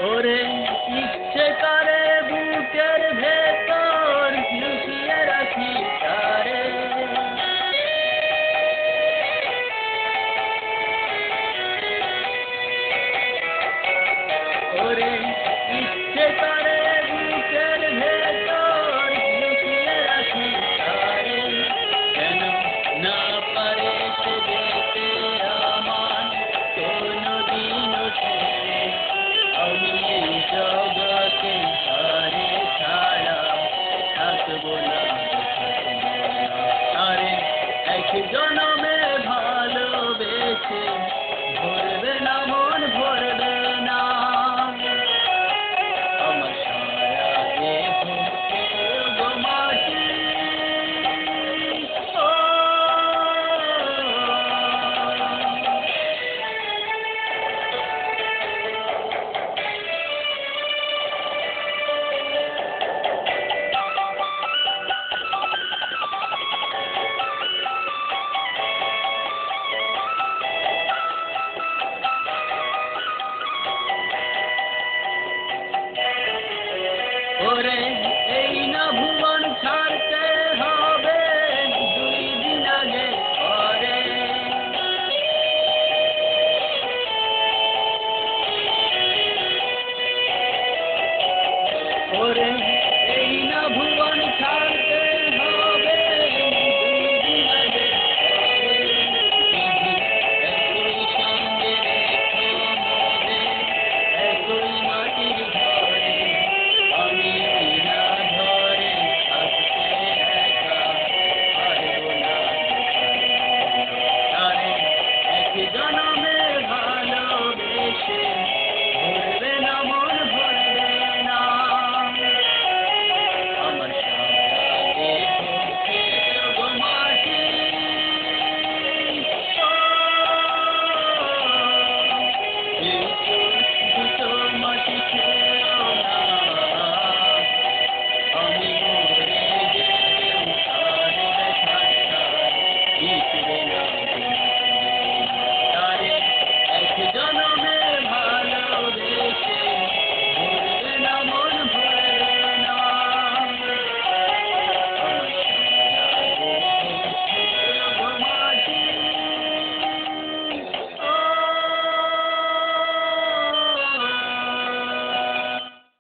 ওরে ইচ্ছে করে বুকের ভেতর লুকিয়ে রাখি তারে। ওরে ইচ্ছে করে বুকের ভেতর সে জনমে ভালোবেসে